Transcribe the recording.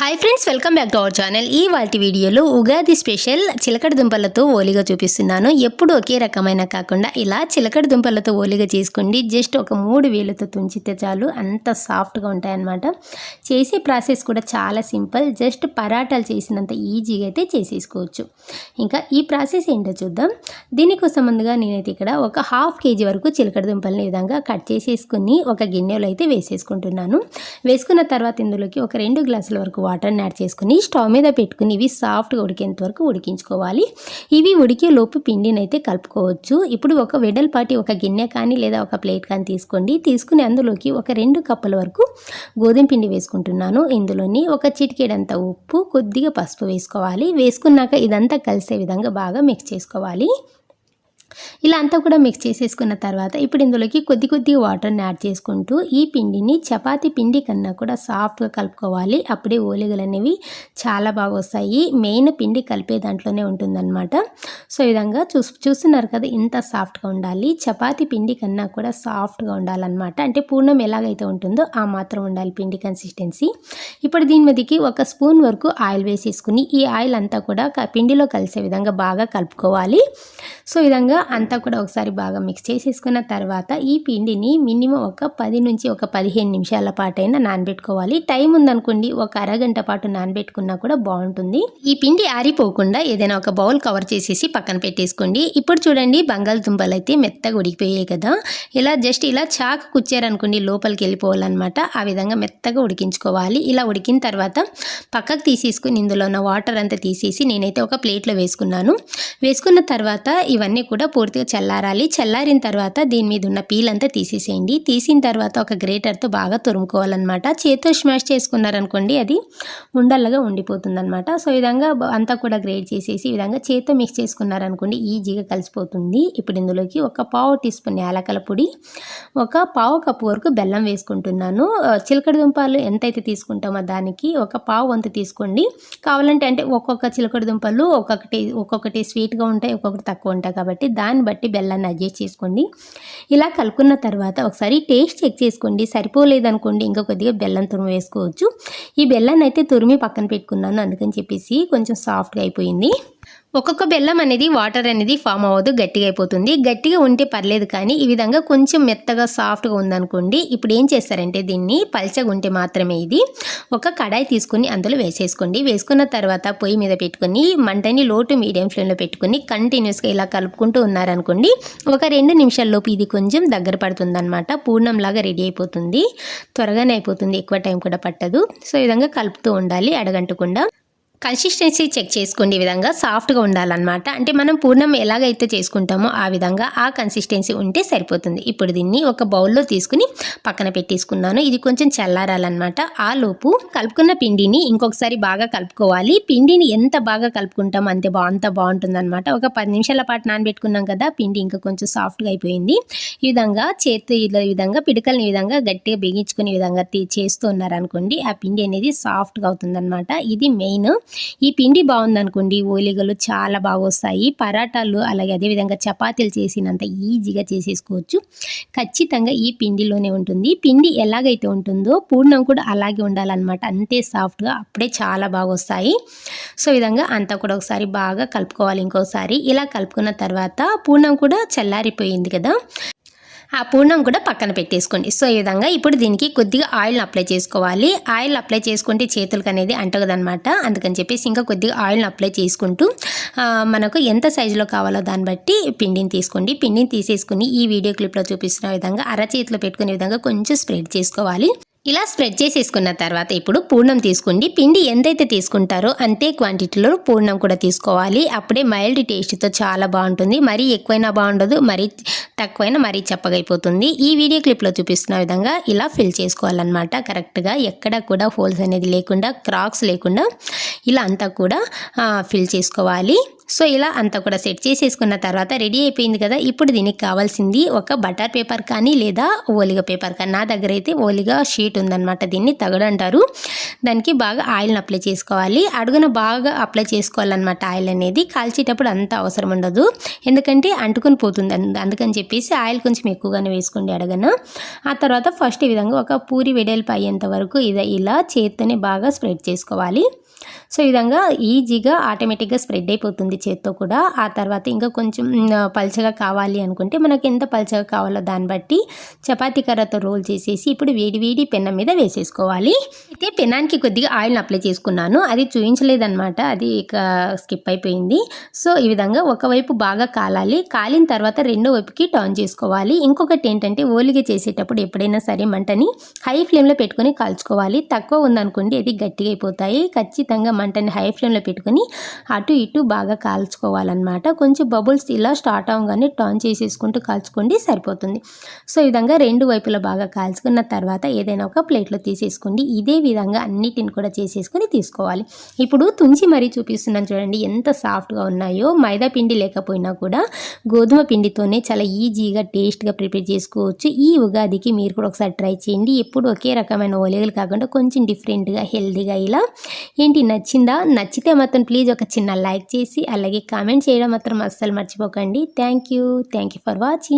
Hi friends welcome back to our channel ఈ వాటి వీడియోలో ఉగాది స్పెషల్ చిలకడ దుంపలతో ఓలిగా చూపిస్తున్నాను. ఎప్పుడు ఒకే రకమైన కాకుండా ఇలా చిలకడ దుంపలతో ఓలిగా చేసుకోండి. జస్ట్ ఒక మూడు వేలతో తుంచితే చాలు. అంత సాఫ్ట్గా ఉంటాయన్నమాట. చేసే ప్రాసెస్ కూడా చాలా సింపుల్. జస్ట్ పరాటాలు చేసినంత ఈజీగా అయితే చేసేసుకోవచ్చు. ఇంకా ఈ ప్రాసెస్ ఏంటో చూద్దాం. దీనికోసం ముందుగా నేనైతే ఇక్కడ ఒక హాఫ్ కేజీ వరకు చిలకడ దుంపలని విధంగా కట్ చేసేసుకుని ఒక గిన్నెలో అయితే వేసేసుకుంటున్నాను. వేసుకున్న తర్వాత ఇందులోకి ఒక రెండు గ్లాసుల వరకు వాటర్ని యాడ్ చేసుకుని స్టవ్ మీద పెట్టుకుని ఇవి సాఫ్ట్గా ఉడికేంత వరకు ఉడికించుకోవాలి. ఇవి ఉడికే లోపు పిండిని అయితే కలుపుకోవచ్చు. ఇప్పుడు ఒక వెడల్పాటి ఒక గిన్నె కానీ లేదా ఒక ప్లేట్ కానీ తీసుకోండి. తీసుకుని అందులోకి ఒక రెండు కప్పుల వరకు గోధుమ పిండి వేసుకుంటున్నాను. ఇందులోని ఒక చిటికేడంత ఉప్పు కొద్దిగా పసుపు వేసుకోవాలి. వేసుకున్నాక ఇదంతా కలిసే విధంగా బాగా మిక్స్ చేసుకోవాలి. ఇలా అంతా కూడా మిక్స్ చేసేసుకున్న తర్వాత ఇప్పుడు ఇందులోకి కొద్ది కొద్దిగా వాటర్ని యాడ్ చేసుకుంటూ ఈ పిండిని చపాతి పిండి కన్నా కూడా సాఫ్ట్గా కలుపుకోవాలి. అప్పుడే ఓలిగలు అనేవి చాలా బాగా వస్తాయి. మెయిన్ పిండి కలిపే దాంట్లోనే ఉంటుందన్నమాట. సో ఈ విధంగా చూ చూస్తున్నారు కదా ఇంత సాఫ్ట్గా ఉండాలి. చపాతి పిండి కన్నా కూడా సాఫ్ట్గా ఉండాలన్నమాట. అంటే పూర్ణం ఎలాగైతే ఉంటుందో ఆ మాత్రం ఉండాలి పిండి కన్సిస్టెన్సీ ఇప్పుడు దీని మీదకి ఒక స్పూన్ వరకు ఆయిల్ వేసేసుకుని ఈ ఆయిల్ అంతా కూడా క- పిండిలో కలిసే విధంగా బాగా కలుపుకోవాలి. సో విధంగా అంతా కూడా ఒకసారి బాగా మిక్స్ చేసేసుకున్న తర్వాత ఈ పిండిని మినిమం ఒక పది నుంచి ఒక పదిహేను నిమిషాల పాటైనా నానబెట్టుకోవాలి. టైం ఉందనుకోండి ఒక అరగంట పాటు నానబెట్టుకున్నా కూడా బాగుంటుంది. ఈ పిండి ఆరిపోకుండా ఏదైనా ఒక బౌల్ కవర్ చేసేసి పక్కన పెట్టేసుకోండి. ఇప్పుడు చూడండి బంగాళదుంపలు అయితే మెత్తగా ఉడికిపోయాయి కదా. ఇలా జస్ట్ ఇలా చాకు కుచ్చారనుకోండి లోపలికి వెళ్ళిపోవాలన్నమాట. ఆ విధంగా మెత్తగా ఉడికించుకోవాలి. ఇలా ఉడికిన తర్వాత పక్కకు తీసేసుకుని ఇందులో ఉన్న వాటర్ అంతా తీసేసి నేనైతే ఒక ప్లేట్లో వేసుకున్నాను. వేసుకున్న తర్వాత ఇవన్నీ కూడా పూర్తిగా చల్లారాలి. చల్లారిన తర్వాత దీని మీద ఉన్న పీల్ అంతా తీసేసేయండి. తీసిన తర్వాత ఒక గ్రేటర్తో బాగా తురుముకోవాలన్నమాట. చేతితో స్మాష్ చేసుకున్నారనుకోండి అది ఉండలుగా ఉండిపోతుందన్నమాట. సో ఈ విధంగా అంతా కూడా గ్రేట్ చేసేసి ఈ విధంగా చేతితో మిక్స్ చేసుకున్నారనుకోండి ఈజీగా కలిసిపోతుంది. ఇప్పుడు ఇందులోకి ఒక పావు టీ స్పూన్ యాలకల పొడి ఒక పావు కప్పు వరకు బెల్లం వేసుకుంటున్నాను. చిలకడ దుంపలు ఎంతైతే తీసుకుంటామో దానికి ఒక పావు వంతు తీసుకోండి. కావాలంటే అంటే ఒక్కొక్క చిలకడ దుంపలు ఒక్కొక్కటి ఒక్కొక్కటి స్వీట్గా ఉంటాయి ఒక్కొక్కటి తక్కువ ఉంటాయి. కాబట్టి దాన్ని బట్టి బెల్లాన్ని అడ్జస్ట్ చేసుకోండి. ఇలా కలుపుకున్న తర్వాత ఒకసారి టేస్ట్ చెక్ చేసుకోండి. సరిపోలేదనుకోండి ఇంకా కొద్దిగా బెల్లం తురుము వేసుకోవచ్చు. ఈ బెల్లాన్ని అయితే తురిమి పక్కన పెట్టుకున్నాను అందుకని చెప్పేసి కొంచెం సాఫ్ట్గా అయిపోయింది. ఒక్కొక్క బెల్లం అనేది వాటర్ అనేది ఫామ్ అవ్వదు గట్టిగా అయిపోతుంది. గట్టిగా ఉంటే పర్లేదు కానీ ఈ విధంగా కొంచెం మెత్తగా సాఫ్ట్గా ఉందనుకోండి. ఇప్పుడు ఏం చేస్తారంటే దీన్ని పల్చగా ఉంటే మాత్రమే ఇది. ఒక కడాయి తీసుకుని అందులో వేసేసుకోండి. వేసుకున్న తర్వాత పొయ్యి మీద పెట్టుకొని మంటని లో టు మీడియం ఫ్లేమ్లో పెట్టుకుని కంటిన్యూస్గా ఇలా కలుపుకుంటూ ఉన్నారనుకోండి ఒక రెండు నిమిషాల్లోపు ఇది కొంచెం దగ్గర పడుతుందన్నమాట. పూర్ణంలాగా రెడీ అయిపోతుంది. త్వరగానే అయిపోతుంది. ఎక్కువ టైం కూడా పట్టదు. సో ఈ విధంగా కలుపుతూ ఉండాలి అడగంటకుండా. కన్సిస్టెన్సీ చెక్ చేసుకోండి ఈ విధంగా. సాఫ్ట్గా ఉండాలన్నమాట. అంటే మనం పూర్ణం ఎలాగైతే చేసుకుంటామో ఆ విధంగా ఆ కన్సిస్టెన్సీ ఉంటే సరిపోతుంది. ఇప్పుడు దీన్ని ఒక బౌల్లో తీసుకుని పక్కన పెట్టేసుకున్నాను. ఇది కొంచెం చల్లారాలన్నమాట. ఆ లోపు కలుపుకున్న పిండిని ఇంకొకసారి బాగా కలుపుకోవాలి. పిండిని ఎంత బాగా కలుపుకుంటామో అంతే బా అంత బాగుంటుందన్నమాట. ఒక పది నిమిషాల పాటు నానబెట్టుకున్నాం కదా పిండి ఇంకా కొంచెం సాఫ్ట్గా అయిపోయింది. ఈ విధంగా చేతి ఈ విధంగా పిడకల్ని విధంగా గట్టిగా బిగించుకునే విధంగా తీ- చేస్తూ ఉన్నారనుకోండి ఆ పిండి అనేది సాఫ్ట్గా అవుతుందన్నమాట. ఇది మెయిన్ ఈ పిండి బాగుందనుకోండి ఓలిగలు చాలా బాగా వస్తాయి పరాటాలు అలాగే అదేవిధంగా చపాతీలు చేసినంత ఈజీగా చేసేసుకోవచ్చు. ఖచ్చితంగా ఈ పిండిలోనే ఉంటుంది. పిండి ఎలాగైతే ఉంటుందో పూర్ణం కూడా అలాగే ఉండాలన్నమాట. అంతే సాఫ్ట్గా అప్పుడే చాలా బాగా వస్తాయి సో విధంగా అంతా కూడా ఒకసారి బాగా కలుపుకోవాలి ఇంకోసారి. ఇలా కలుపుకున్న తర్వాత పూర్ణం కూడా చల్లారిపోయింది కదా. ఆ పూర్ణం కూడా పక్కన పెట్టేసుకోండి. సో ఈ విధంగా ఇప్పుడు దీనికి కొద్దిగా ఆయిల్ని అప్లై చేసుకోవాలి. ఆయిల్ అప్లై చేసుకుంటే చేతులకు అనేది అంటగదనమాట. అందుకని చెప్పేసి ఇంకా కొద్దిగా ఆయిల్ని అప్లై చేసుకుంటూ మనకు ఎంత సైజులో కావాలో దాన్ని బట్టి పిండిని తీసుకోండి. పిండిని తీసేసుకుని ఈ వీడియో క్లిప్లో చూపిస్తున్న విధంగా అరచేతిలో పెట్టుకునే విధంగా కొంచెం స్ప్రెడ్ చేసుకోవాలి. ఇలా స్ప్రెడ్ చేసేసుకున్న తర్వాత ఇప్పుడు పూర్ణం తీసుకోండి పిండి ఎంతైతే తీసుకుంటారో అంతే క్వాంటిటీలో పూర్ణం కూడా తీసుకోవాలి. అప్పుడే మైల్డ్ టేస్ట్తో చాలా బాగుంటుంది. మరీ ఎక్కువైనా బాగుండదు మరీ తక్కువైనా మరీ చప్పగైపోతుంది. ఈ వీడియో క్లిప్లో చూపిస్తున్న విధంగా ఇలా ఫిల్ చేసుకోవాలన్నమాట. కరెక్ట్గా ఎక్కడ కూడా హోల్స్ అనేది లేకుండా క్రాక్స్ లేకుండా ఇలా అంతా కూడా ఫిల్ చేసుకోవాలి. సో ఇలా అంతా కూడా సెట్ చేసేసుకున్న తర్వాత రెడీ అయిపోయింది కదా ఇప్పుడు దీనికి కావాల్సింది ఒక బటర్ పేపర్ కానీ లేదా ఓలిగా పేపర్ కానీ. నా దగ్గర అయితే ఓలిగా షీట్ ఉందన్నమాట దీన్ని తగడు అంటారు. దానికి బాగా ఆయిల్ని అప్లై చేసుకోవాలి. అడుగున బాగా అప్లై చేసుకోవాలన్నమాట ఆయిల్ అనేది. కాల్చేటప్పుడు అంత అవసరం ఉండదు. ఎందుకంటే అంటుకొని పోతుంది అందుకని చెప్పేసి ఆయిల్ కొంచెం ఎక్కువగానే వేసుకోండి అడగన. ఆ తర్వాత ఫస్ట్ ఈ విధంగా ఒక పూరి వెడల్పు అయ్యేంత వరకు ఇది ఇలా చేత్తోనే బాగా స్ప్రెడ్ చేసుకోవాలి. సో ఈ విధంగా ఈజీగా ఆటోమేటిక్గా స్ప్రెడ్ అయిపోతుంది చేత్తో కూడా. ఆ తర్వాత ఇంకా కొంచెం పల్చగా కావాలి అనుకుంటే మనకి ఎంత పల్చగా కావాలో దాన్ని బట్టి చపాతీ కర్రతో రోల్ చేసేసి ఇప్పుడు వేడి వేడి పెన్నం మీద వేసేసుకోవాలి. అయితే పెనానికి కొద్దిగా ఆయిల్ని అప్లై చేసుకున్నాను. అది చూపించలేదన్నమాట అది ఇక స్కిప్ అయిపోయింది. సో ఈ విధంగా ఒకవైపు బాగా కాలాలి. కాలిన తర్వాత రెండో వైపుకి టర్న్ చేసుకోవాలి. ఇంకొకటి ఏంటంటే ఓలిగ చేసేటప్పుడు ఎప్పుడైనా సరే మంటని హై ఫ్లేమ్లో పెట్టుకొని కాల్చుకోవాలి. తక్కువ ఉందనుకోండి అది గట్టిగా అయిపోతాయి. ఖచ్చితంగా మంటని హై ఫ్లేమ్లో పెట్టుకొని అటు ఇటు బాగా కాల్చుకోవాలన్నమాట. కొంచెం బబుల్స్ ఇలా స్టార్ట్ అవ్వగానే టర్న్ చేసేసుకుంటూ కాల్చుకోండి సరిపోతుంది. సో ఈ విధంగా రెండు వైపులా బాగా కాల్చుకున్న తర్వాత ఏదైనా ఒక ప్లేట్లో తీసేసుకోండి. ఇదే విధంగా అన్నిటిని కూడా చేసేసుకొని తీసుకోవాలి. ఇప్పుడు తుంచి మరీ చూపిస్తున్నాను చూడండి ఎంత సాఫ్ట్గా ఉన్నాయో. మైదా పిండి లేకపోయినా కూడా గోధుమ పిండితోనే చాలా ఈజీగా టేస్ట్గా ప్రిపేర్ చేసుకోవచ్చు. ఈ ఉగాదికి మీరు కూడా ఒకసారి ట్రై చేయండి. ఎప్పుడు ఒకే రకమైన ఓలేగలు కాకుండా కొంచెం డిఫరెంట్గా హెల్తీగా ఇలా ఏంటి నచ్చిందా? నచ్చితే మాత్రం ప్లీజ్ ఒక చిన్న లైక్ చేసి అలాగే కామెంట్ చేయడం మాత్రం అస్సలు మర్చిపోకండి. Thank you. Thank you for watching.